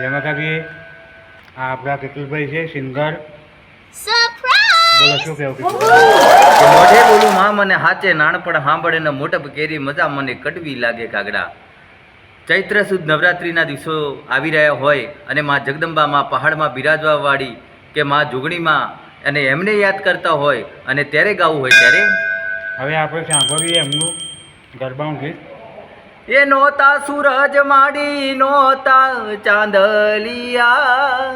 જેમાં કાકી આ આપણા કિતુલભાઈ છે સિંગર. બોલો શું કહેવું મોઢે બોલું માં મને હાચે નાનપણ સાંભળે ને મોટપ કેરી મજા મને કડવી લાગે કાગડા. ચૈત્ર સુદ નવરાત્રિના દિવસો આવી રહ્યા હોય અને માં જગદંબામાં પહાડમાં બિરાજવા વાળી કે માં જુગણીમાં અને એમને યાદ કરતા હોય અને ત્યારે ગાવું હોય ત્યારે? હવે આપણે સાંભળીએ એમનું ગરબાનું ગીત. એ નોતા સૂરજ માડી નોતા ચાંદલિયા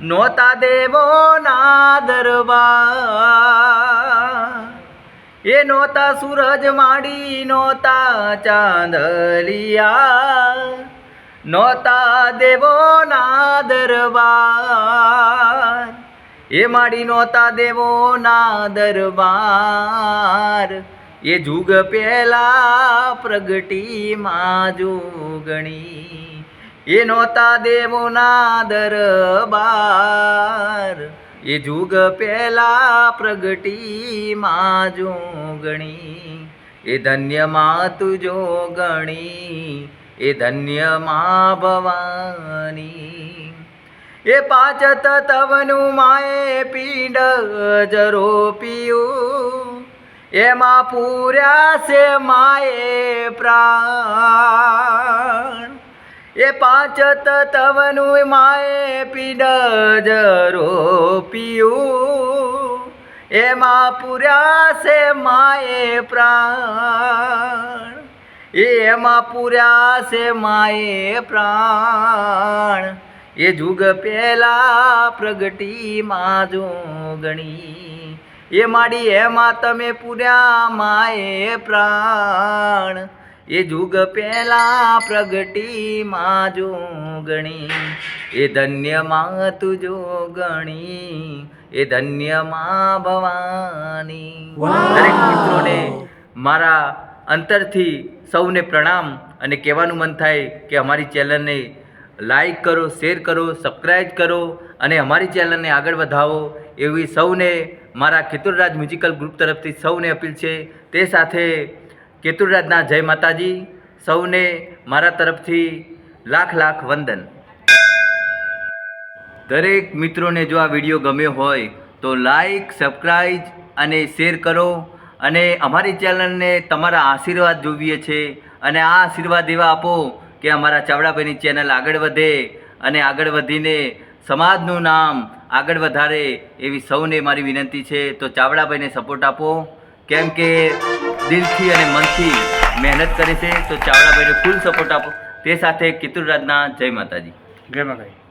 નોતા દેવો ના દરબાર. એ નોતા સૂરજ માડી નોતા ચાંદલિયા નોતા દેવો ના દરબાર. એ માડી નોતા દેવો ના દરબાર. એ જુગ પહેલા પ્રગટી માં જોગણી. એ નોતા દેવો ના દરબાર. એ જુગ પહેલા પ્રગટી માં જોગણી. એ ધન્યમાં તું જોગણી. એ ધન્યમાં ભવાની. એ પાચત તવનું માએ પીંડ જરો પીયું. એમાં પૂર્યા છે માએ પ્રાણ. એ પાંચ તવનું માએ પીડ જરો પીયું. એમાં પૂર્યા છે માએ પ્રાણ. એમાં પૂર્યા છે માએ પ્રાણ. એ જુગ પહેલા પ્રગટી માં જોગણી એ માડી એમાં તમે પૂર્યા માએ પ્રાણ. એ જુગ પહેલા પ્રગટી માં જોગણી. એ ધન્યમાં તું જોગણી. એ ધન્યમાં ભવાની દરેક મિત્રોને મારા અંતરથી સૌને પ્રણામ અને કહેવાનું મન થાય કે અમારી ચેનલને લાઈક કરો શેર કરો સબસ્ક્રાઈબ કરો અને અમારી ચેનલને આગળ વધાવો. એવી સૌને મારા કેતુરરાજ મ્યુઝિકલ ગ્રુપ તરફથી સૌને અપીલ છે. તે સાથે કેતુરરાજના જય માતાજી. સૌને મારા તરફથી લાખ લાખ વંદન. દરેક મિત્રોને જો આ વીડિયો ગમ્યો હોય તો લાઈક સબસ્ક્રાઈબ અને શેર કરો. અને અમારી ચેનલને તમારા આશીર્વાદ જોઈએ છે. અને આ આશીર્વાદ એવા આપો કે અમારા ચાવડાભાઈની ચેનલ આગળ વધે અને આગળ વધીને સમાજનું નામ આગળ વધારે એવી સૌને મારી વિનંતી છે. તો ચાવડાભાઈને સપોર્ટ આપો. કેમ કે દિલથી અને મનથી મહેનત કરે છે. તો ચાવડાભાઈને ફૂલ સપોર્ટ આપો. તે સાથે કિતુરરાજના જય માતાજી. જય માતાજી.